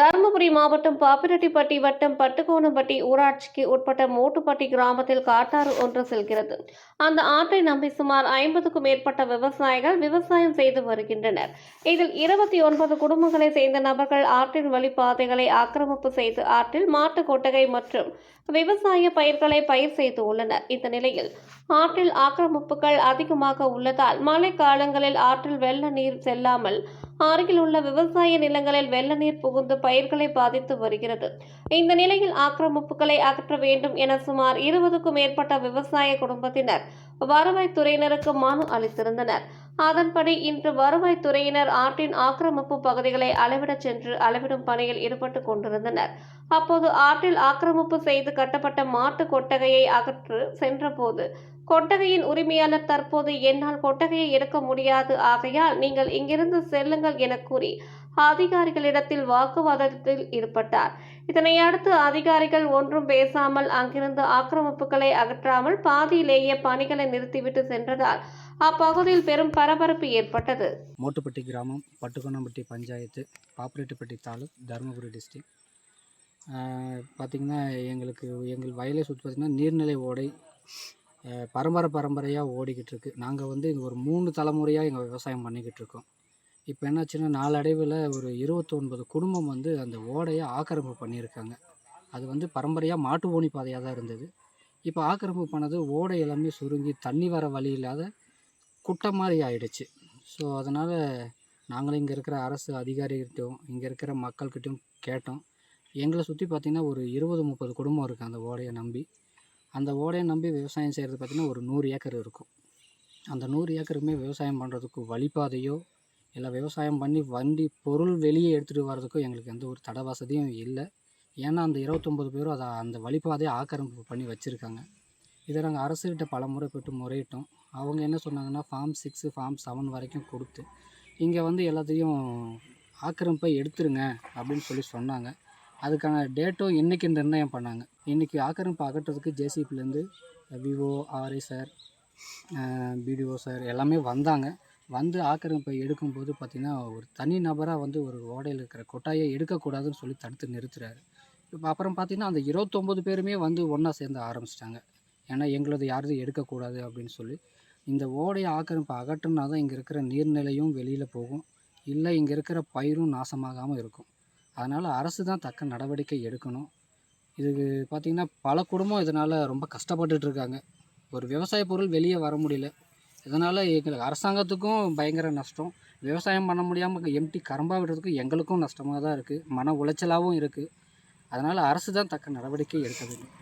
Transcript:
தருமபுரி மாவட்டம் பாப்பிரெட்டிப்பட்டி வட்டம் பட்டுக்கோணம்பட்டி ஊராட்சிக்கு உட்பட்ட மூட்டுப்பட்டி கிராமத்தில் காட்டாறு ஒன்று செல்கிறது. அந்த ஆற்றை நம்பி சுமார் ஐம்பதுக்கும் மேற்பட்ட விவசாயிகள் விவசாயம் செய்து வருகின்றனர். இதில் இருபத்தி ஒன்பது குடும்பங்களை சேர்ந்த நபர்கள் ஆற்றின் வழிப்பாதைகளை ஆக்கிரமிப்பு செய்து ஆற்றில் மாட்டு கொட்டகை மற்றும் விவசாய பயிர்களை பயிர் செய்து உள்ளனர். இந்த நிலையில் ஆற்றில் ஆக்கிரமிப்புகள் அதிகமாக உள்ளதால் மழை காலங்களில் ஆற்றில் வெள்ள நீர் செல்லாமல் அருகில் உள்ள விவசாய நிலங்களில் வெள்ள நீர் புகுந்து பயிர்களை பாதித்து வருகிறது. இந்த நிலையில் ஆக்கிரமிப்புகளை அகற்ற வேண்டும் என சுமார் இருபதுக்கும் மேற்பட்ட விவசாய குடும்பத்தினர் வருவாய்த்துறையினருக்கு மனு அளித்திருந்தனர். அதன்படி இன்று வருவாய்த்துறையினர் ஆற்றின் ஆக்கிரமிப்பு பகுதிகளை அளவிடச் சென்று அளவிடும் பணியில் ஈடுபட்டு கொண்டிருந்தனர். அப்போது ஆற்றில் ஆக்கிரமிப்பு செய்து கட்டப்பட்ட மாட்டு கொட்டகையை அகற்று சென்றபோது கொட்டகையின் உரிமையாளர் தற்போது என்னால் கொட்டகையை எடுக்க முடியாது. ஆகையால் நீங்கள் இங்கிருந்து செல்லுங்கள் என கூறி அதிகாரிகளிடத்தில் வாக்குவாதத்தில் ஈடுபட்டார். இதனை அடுத்து அதிகாரிகள் ஒன்றும் பேசாமல் அங்கிருந்து ஆக்கிரமிப்புகளை அகற்றாமல் பாதியிலேயே பணிகளை நிறுத்திவிட்டு சென்றதால் அப்பகுதியில் பெரும் பரபரப்பு ஏற்பட்டது. மோட்டுப்பட்டி கிராமம் பட்டுக்கோணம்பட்டி பஞ்சாயத்து பாப்பிரெட்டிப்பட்டி தாலுக் தருமபுரி டிஸ்ட்ரிக். பார்த்திங்கன்னா எங்களுக்கு எங்கள் வயலை சுற்றி பார்த்திங்கன்னா நீர்நிலை ஓடை பரம்பரை பரம்பரையாக ஓடிக்கிட்டு இருக்கு நாங்கள் வந்து ஒரு மூணு தலைமுறையாக எங்கள் விவசாயம் பண்ணிக்கிட்டு இருக்கோம் இப்போ என்னாச்சுன்னா நாளடைவில் ஒரு இருபத்தொன்பது குடும்பம் வந்து அந்த ஓடையை ஆக்கிரமிப்பு பண்ணியிருக்காங்க. அது வந்து பரம்பரையாக மாட்டு ஓணி பாதையாக தான் இருந்தது. இப்போ ஆக்கிரமிப்பு பண்ணது ஓடை எல்லாமே சுருங்கி தண்ணி வர வழி இல்லாத குட்டை மாதிரி ஆயிடுச்சு. ஸோ அதனால் நாங்களும் இங்கே இருக்கிற அரசு அதிகாரிகிட்டையும் இங்கே இருக்கிற மக்கள்கிட்டையும் கேட்டோம். எங்களை சுற்றி பார்த்திங்கன்னா ஒரு இருபது முப்பது குடும்பம் இருக்குது அந்த ஓடையை நம்பி. அந்த ஓடையை நம்பி விவசாயம் செய்கிறது பார்த்திங்கன்னா ஒரு நூறு ஏக்கர் இருக்கும். அந்த நூறு ஏக்கருமே விவசாயம் பண்ணுறதுக்கு வழிபாதையோ இல்லை விவசாயம் பண்ணி வண்டி பொருள் வெளியே எடுத்துகிட்டு வர்றதுக்கோ எங்களுக்கு எந்த ஒரு தடை வசதியும் இல்லை. ஏன்னா அந்த இருபத்தொம்பது பேரும் அதை அந்த வழிபாதையை ஆக்கிரமிப்பு பண்ணி வச்சுருக்காங்க. இதை நாங்கள் அரசுக்கிட்ட பல முறை போட்டு முறையிட்டோம். அவங்க என்ன சொன்னாங்கன்னா ஃபார்ம் சிக்ஸு ஃபார்ம் செவன் வரைக்கும் கொடுத்து இங்கே வந்து எல்லாத்தையும் ஆக்கிரமிப்பை எடுத்துருங்க அப்படின்னு சொல்லி சொன்னாங்க. அதுக்கான டேட்டும் இன்றைக்கி நிர்ணயம் பண்ணாங்க. இன்றைக்கி ஆக்கிரமிப்பு அகற்றுறதுக்கு ஜேசிபிலேருந்து விவோ ஆர்ஐ சார் பிடிஓ சார் எல்லாமே வந்தாங்க. வந்து ஆக்கிரமிப்பை எடுக்கும்போது பார்த்திங்கன்னா ஒரு தனி நபராக வந்து ஒரு ஓடையில் இருக்கிற கொட்டாயை எடுக்கக்கூடாதுன்னு சொல்லி தடுத்து நிறுத்துறாரு. இப்போ அப்புறம் பார்த்திங்கன்னா அந்த இருபத்தொம்போது பேருமே வந்து ஒன்றா சேர்ந்து ஆரம்பிச்சிட்டாங்க. ஏன்னா எங்களது யாரது எடுக்கக்கூடாது அப்படின்னு சொல்லி. இந்த ஓடையை ஆக்கிரமிப்பு அகற்றுனா தான் இங்கே இருக்கிற நீர்நிலையும் வெளியில் போகும். இல்லை இங்கே இருக்கிற பயிரும் நாசமாகாமல் இருக்கும். அதனால் அரசு தான் தக்க நடவடிக்கை எடுக்கணும். இதுக்கு பார்த்திங்கன்னா பல குடும்பம் இதனால் ரொம்ப கஷ்டப்பட்டுட்டு இருக்காங்க ஒரு விவசாய பொருள் வெளியே வர முடியல. இதனால் எங்களுக்கு அரசாங்கத்துக்கும் பயங்கர நஷ்டம். விவசாயம் பண்ண முடியாமல் எம்டி கரம்பாக விடுறதுக்கும் எங்களுக்கும் நஷ்டமாக தான் இருக்குது மன உளைச்சலாகவும் இருக்குது அதனால் அரசு தான் தக்க நடவடிக்கை எடுக்க வேண்டும்.